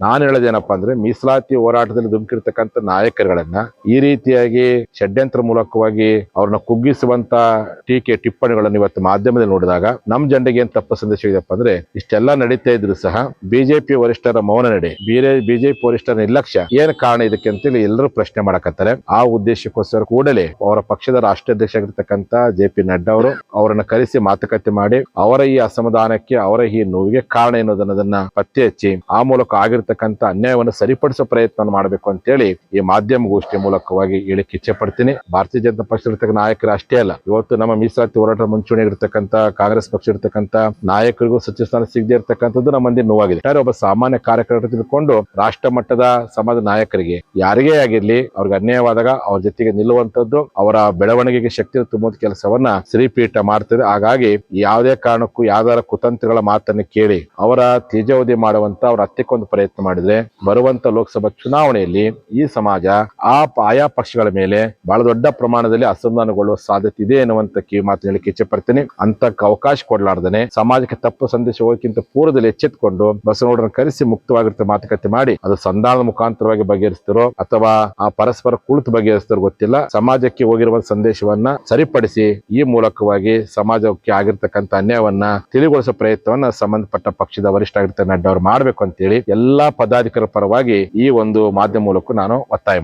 ನಾನು ಹೇಳೋದೇನಪ್ಪಾ ಅಂದ್ರೆ ಮೀಸಲಾತಿ ಹೋರಾಟದಲ್ಲಿ ಧುಮುಕಿರ್ತಕ್ಕಂಥ ನಾಯಕರುಗಳನ್ನ ಈ ರೀತಿಯಾಗಿ ಷಡ್ಯಂತ್ರ ಮೂಲಕವಾಗಿ ಅವ್ರನ್ನ ಕುಗ್ಗಿಸುವಂತ ಟೀಕೆ, ಟಿಪ್ಪಣಿಗಳನ್ನು ಇವತ್ತು ಮಾಧ್ಯಮದಲ್ಲಿ ನೋಡಿದಾಗ ನಮ್ಮ ಜನರಿಗೆ ಏನ್ ತಪ್ಪು ಸಂದೇಶ ಇದೆಯಪ್ಪ ಅಂದ್ರೆ ಇಷ್ಟೆಲ್ಲ ನಡೀತಾ ಇದ್ರು ಸಹ ಬಿಜೆಪಿ ವರಿಷ್ಠರ ಮೌನ ನಡೆ. ಬೇರೆ ಬಿಜೆಪಿ ವರಿಷ್ಠರ ನಿರ್ಲಕ್ಷ್ಯ ಏನ್ ಕಾರಣ ಇದಕ್ಕೆ ಅಂತೇಳಿ ಎಲ್ಲರೂ ಪ್ರಶ್ನೆ ಮಾಡಕತ್ತಾರೆ. ಆ ಉದ್ದೇಶಕ್ಕೋಸ್ಕರ ಕೂಡಲೇ ಅವರ ಪಕ್ಷದ ರಾಷ್ಟ್ರಾಧ್ಯಕ್ಷ ಆಗಿರ್ತಕ್ಕಂಥ ಜೆ ಪಿ ನಡ್ಡಾ ಅವರು ಅವರನ್ನ ಕರೆಸಿ ಮಾತುಕತೆ ಮಾಡಿ ಅವರ ಈ ಅಸಮಾಧಾನಕ್ಕೆ ಅವರ ಈ ನೋವಿಗೆ ಕಾರಣ ಏನೋದನ್ನೋದನ್ನ ಪತ್ತೆ ಹಚ್ಚಿ ಆ ಮೂಲಕ ಆಗಿರ್ತಕ್ಕಂಥ ಅನ್ಯಾಯವನ್ನು ಸರಿಪಡಿಸೋ ಪ್ರಯತ್ನ ಮಾಡಬೇಕು ಅಂತೇಳಿ ಈ ಮಾಧ್ಯಮ ಗೋಷ್ಠಿ ಮೂಲಕವಾಗಿ ಹೇಳಿಕ್ಕೆ ಇಚ್ಛೆ ಪಡ್ತೀನಿ. ಭಾರತೀಯ ಜನತಾ ಪಕ್ಷ ಇರ್ತಕ್ಕಂಥ ನಾಯಕರು ಅಷ್ಟೇ ಅಲ್ಲ, ಇವತ್ತು ನಮ್ಮ ಮೀಸಲಾತಿ ಹೋರಾಟ ಮುಂಚೂಣಿ ಇರ್ತಕ್ಕಂಥ ಕಾಂಗ್ರೆಸ್ ಪಕ್ಷ ಇರ್ತಕ್ಕಂಥ ನಾಯಕರಿಗೂ ಸಚಿವ ಸ್ಥಾನ ಸಿಗದೇ ಇರತಕ್ಕಂಥದ್ದು ನಮ್ಮ ಮಂದಿ ನೋವಾಗಿದೆ. ಯಾರು ಒಬ್ಬ ಸಾಮಾನ್ಯ ಕಾರ್ಯಕರ್ತರು ತಿಳ್ಕೊಂಡು ರಾಷ್ಟ್ರ ಮಟ್ಟದ ಸಮಾಜ ನಾಯಕರಿಗೆ ಯಾರಿಗೇ ಆಗಿರ್ಲಿ ಅವ್ರಿಗೆ ಅನ್ಯಾಯವಾದಾಗ ಅವ್ರ ಜೊತೆಗೆ ನಿಲ್ಲುವಂತದ್ದು ಅವರ ಬೆಳವಣಿಗೆಗೆ ಶಕ್ತಿ ತುಂಬುವಂತ ಕೆಲಸವನ್ನ ಶ್ರೀಪೀಠ ಮಾಡ್ತದೆ. ಹಾಗಾಗಿ ಯಾವುದೇ ಕಾರಣಕ್ಕೂ ಯಾವ್ದಾರ ಕುತಂತ್ರಗಳ ಮಾತನ್ನು ಕೇಳಿ ಅವರ ತೇಜಾವಧಿ ಮಾಡುವಂತ ಅವ್ರ ಹತ್ಯಕ್ಕೊಂದು ಪ್ರಯತ್ನ ಮಾಡಿದ್ರೆ ಬರುವಂತ ಲೋಕಸಭಾ ಚುನಾವಣೆಯಲ್ಲಿ ಈ ಸಮಾಜ ಆ ಆಯಾ ಪಕ್ಷಗಳ ಮೇಲೆ ಬಹಳ ದೊಡ್ಡ ಪ್ರಮಾಣದಲ್ಲಿ ಅಸಮಾಧಾನಗೊಳ್ಳುವ ಸಾಧ್ಯತೆ ಇದೆ ಎನ್ನುವಂತ ಕಿವಿ ಮಾತು ಹೇಳಿ ಇಚ್ಛೆ ಅಂತ ಅವಕಾಶ ಕೊಡ್ಲಾರ್ದನೆ ಸಮಾಜಕ್ಕೆ ತಪ್ಪು ಸಂದೇಶ ಹೋಗಕ್ಕಿಂತ ಪೂರ್ವದಲ್ಲಿ ಎಚ್ಚೆತ್ಕೊಂಡು ಬಸವನಗೌಡರನ್ನು ಕರೆಸಿ ಮುಕ್ತವಾಗಿರುತ್ತೆ ಮಾತುಕತೆ ಮಾಡಿ, ಅದು ಸಂಧಾನದ ಮುಖಾಂತರವಾಗಿ ಬಗೆಹರಿಸ್ತಿರೋ ಅಥವಾ ಆ ಪರಸ್ಪರ ಕುಳಿತು ಬಗೆಹರಿಸ್ತಾರೋ ಗೊತ್ತಿಲ್ಲ. ಸಮಾಜಕ್ಕೆ ಹೋಗಿರುವ ಸಂದೇಶವನ್ನ ಸರಿಪಡಿಸಿ ಈ ಮೂಲಕವಾಗಿ ಸಮಾಜಕ್ಕೆ ಆಗಿರ್ತಕ್ಕಂಥ ಅನ್ಯಾಯವನ್ನ ತಿಳಿಗೊಳಿಸೋ ಪ್ರಯತ್ನವನ್ನ ಸಂಬಂಧಪಟ್ಟ ಪಕ್ಷದ ವರಿಷ್ಠ ಆಗಿರ್ತಾರೆ ನಡ್ಡವರು ಮಾಡ್ಬೇಕು ಅಂತೇಳಿ ಎಲ್ಲಾ ಪದಾಧಿಕಾರ ಪರವಾಗಿ ಈ ಒಂದು ಮಾಧ್ಯಮ ಮೂಲಕ ನಾನು ಒತ್ತಾಯ